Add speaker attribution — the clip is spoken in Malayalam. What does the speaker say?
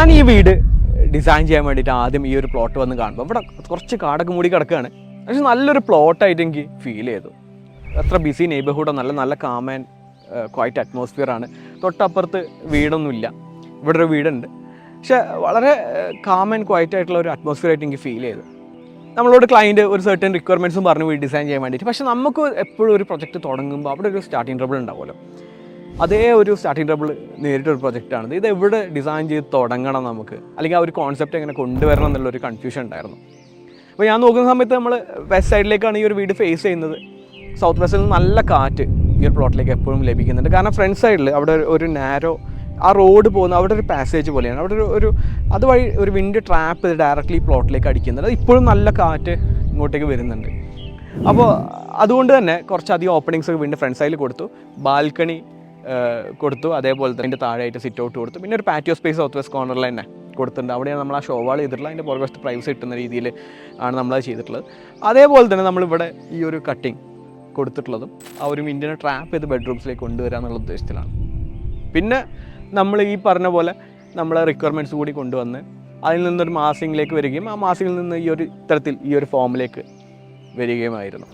Speaker 1: ഞാൻ ഈ വീട് ഡിസൈൻ ചെയ്യാൻ വേണ്ടിയിട്ട് ആദ്യം ഈ ഒരു പ്ലോട്ട് വന്ന് കാണുമ്പോൾ ഇവിടെ കുറച്ച് കാടൊക്കെ മൂടി കിടക്കുകയാണ് പക്ഷെ നല്ലൊരു പ്ലോട്ടായിട്ട് എനിക്ക് ഫീൽ ചെയ്തു. അത്ര ബിസി നെയ്ബർഹുഡോ നല്ല നല്ല കാമൻ ക്വൈറ്റ് അറ്റ്മോസ്ഫിയർ ആണ്. തൊട്ടപ്പുറത്ത് വീടൊന്നുമില്ല. ഇവിടെ ഒരു വീടുണ്ട്. പക്ഷെ വളരെ കാമൻ ക്വൈറ്റ് ആയിട്ടുള്ള ഒരു അറ്റ്മോസ്ഫിയർ ആയിട്ട് എനിക്ക് ഫീൽ ചെയ്തു. നമ്മളോട് ക്ലയന്റ് ഒരു സർട്ടൻ റിക്വയർമെന്റ്സും പറഞ്ഞു വീട് ഡിസൈൻ ചെയ്യാൻ വേണ്ടിയിട്ട്. പക്ഷെ നമുക്ക് എപ്പോഴും ഒരു പ്രൊജക്റ്റ് തുടങ്ങുമ്പോൾ അവിടെ ഒരു സ്റ്റാർട്ടിങ് ട്രബിൾ ഉണ്ടാവുമല്ലോ. അതേ ഒരു സ്റ്റാർട്ടിങ് ട്രബിൾ നേരിട്ടൊരു പ്രൊജക്റ്റാണ് ഇത് എവിടെ ഡിസൈൻ ചെയ്ത് തുടങ്ങണം നമുക്ക്? അല്ലെങ്കിൽ ആ ഒരു കോൺസെപ്റ്റ് എങ്ങനെ കൊണ്ടുവരണം എന്നുള്ളൊരു കൺഫ്യൂഷൻ ഉണ്ടായിരുന്നു. അപ്പോൾ ഞാൻ നോക്കുന്ന സമയത്ത് നമ്മൾ വെസ്റ്റ് സൈഡിലേക്കാണ് ഈ ഒരു വീട് ഫേസ് ചെയ്യുന്നത്. സൗത്ത് വെസ്റ്റിൽ നല്ല കാറ്റ് ഈ ഒരു പ്ലോട്ടിലേക്ക് എപ്പോഴും ലഭിക്കുന്നുണ്ട്. കാരണം ഫ്രണ്ട് സൈഡിൽ അവിടെ ഒരു- ഒരു നാരോ ആ റോഡ് പോകുന്ന അവിടെ ഒരു പാസേജ് പോലെയാണ്. അവിടെ ഒരു ഒരു അതുവഴി ഒരു വിൻഡ് ട്രാപ്പ് ഡയറക്റ്റ്ലി പ്ലോട്ടിലേക്ക് അടിക്കുന്നുണ്ട്. അത് ഇപ്പോഴും നല്ല കാറ്റ് ഇങ്ങോട്ടേക്ക് വരുന്നുണ്ട്. അപ്പോൾ അതുകൊണ്ട് തന്നെ കുറച്ചധികം ഓപ്പണിങ്സ് ഒക്കെ വീണ്ടും ഫ്രണ്ട് സൈഡിൽ കൊടുത്തു. ബാൽക്കണി കൊടുത്തു. അതേപോലെ തന്നെ അതിന്റെ താഴെയായിട്ട് സിറ്റ് ഔട്ട് കൊടുത്തു. പിന്നെ ഒരു പാറ്റിയോ സ്പേസ് സൗത്ത് വെസ്റ്റ് കോർണറിൽ തന്നെ കൊടുത്തിട്ടുണ്ട്. അവിടെയാണ് നമ്മൾ ആ ഷോവാൾ ചെയ്തിട്ടുള്ളത്. അതിന്റെ പുറകുവശത്ത് പ്രൈവസി കിട്ടുന്ന രീതിയിൽ ആണ് നമ്മളത് ചെയ്തിട്ടുള്ളത്. അതേപോലെ തന്നെ നമ്മളിവിടെ ഈ ഒരു കട്ടിങ് കൊടുത്തിട്ടുള്ളതും ആ ഒരു മിന്റിനെ ട്രാപ്പ് ചെയ്ത് ബെഡ്റൂംസിലേക്ക് കൊണ്ടുവരിക എന്നുള്ള ഉദ്ദേശത്തിലാണ്. പിന്നെ നമ്മൾ ഈ പറഞ്ഞ പോലെ നമ്മളെ റിക്വയർമെന്റ്സ് കൂടി കൊണ്ടുവന്ന് അതിൽ നിന്നൊരു മാസിങ്ങിലേക്ക് വരികയും ആ മാസിങ്ങിൽ നിന്ന് ഈ ഒരു ഇത്തരത്തിൽ ഈ ഒരു ഫോമിലേക്ക് വരികയുമായിരുന്നു.